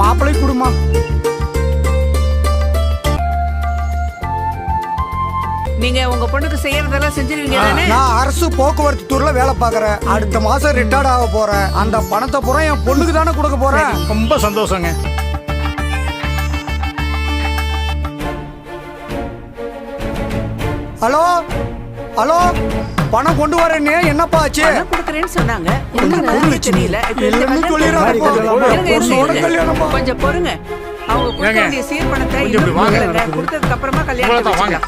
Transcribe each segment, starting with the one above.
மாப்பிள்ளை குடுமா? நீங்க உங்க பொண்ணுக்கு செய்யறதெல்லாம் செஞ்சிருவீங்க தானே? நான் அரசு போக்குவரத்து துறையில வேலை பார்க்கறேன். அடுத்த மாசம் ரிட்டையர்ட் ஆக போறேன். அந்த பணத்தை பூரா என் பொண்ணுக்கு தானே கொடுக்க போறேன். ரொம்ப சந்தோஷங்க. ஹலோ? ஹலோ? பணம் கொண்டு வரேன்னு என்னப்பா ஆச்சு? பணம் கொடுக்கறேன்னு சொன்னாங்க. தெரியல? கொஞ்சம் பொறுங்க. அவங்க கொடுக்க வேண்டிய சீர் பணத்தை. கொடுத்ததுக்கு அப்புறமா கல்யாணம் வாங்க.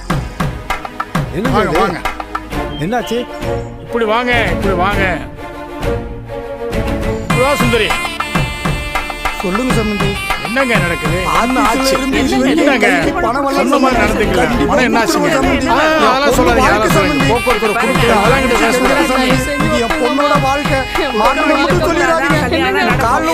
என்ன வாங்க வாங்க. என்னாச்சு? இப்படி வாங்க இப்படி வாங்க. சுந்தரி. சொல்லுங்க சம்பந்தி என்னங்க நடக்குது? சொன்ன மாதிரி நடந்துக்கல. பணம் என்ன ஆச்சுங்க அதெல்லாம் சொல்லாதீங்க அதெல்லாம் சொல்லாதீங்க. போக்குவரத்து குறுக்கு அதெல்லாம் கிட்ட பேசுங்க பொண்ணோட வாழ்க்கை. சொல்லிடாதீங்க. காலில்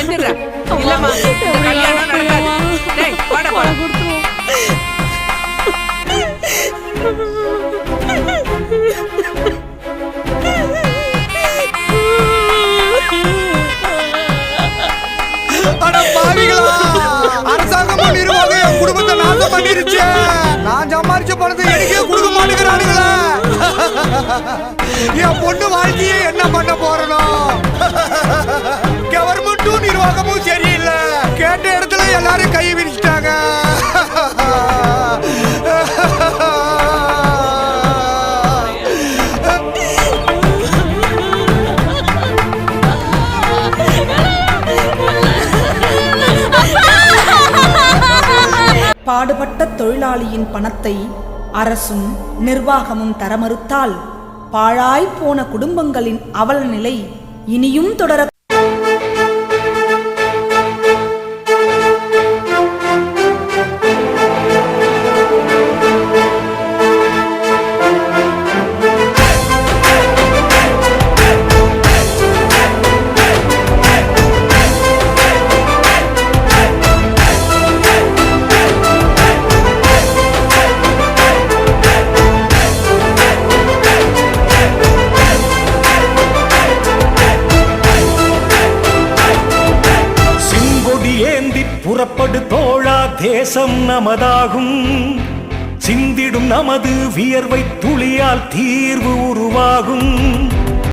எந்திரா இல்லம்மா இந்த கல்யாணம் நடக்காது. டேய் வாடா வாடா. அட பாவிகளா? அரசாங்கமும் நிர்வாகம் என் குடும்பத்தை நாசம் பண்ணிருச்சு. நான் சம்பாரிச்ச பணத்தை எனக்கே கொடுக்க மாட்டேங்கிறானுங்களே. என் பொண்ணு வாழ்க்கையை என்ன பண்ண போறனோ? கவர்மெண்ட்டும் நிர்வாகமும் சரியில்லை. கேட்ட இடத்துல எல்லாரும் கை விரிச்சிட்டாங்க பாடுபட்ட தொழிலாளியின் பணத்தை அரசும் நிர்வாகமும் தர மறுத்தால் பாழாய்ப்போன குடும்பங்களின் அவல நிலை இனியும் தொடர புறப்படு தோழா தேசம் நமதாகும். சிந்திடும் நமது வியர்வை துளியால் தீர்வு உருவாகும்.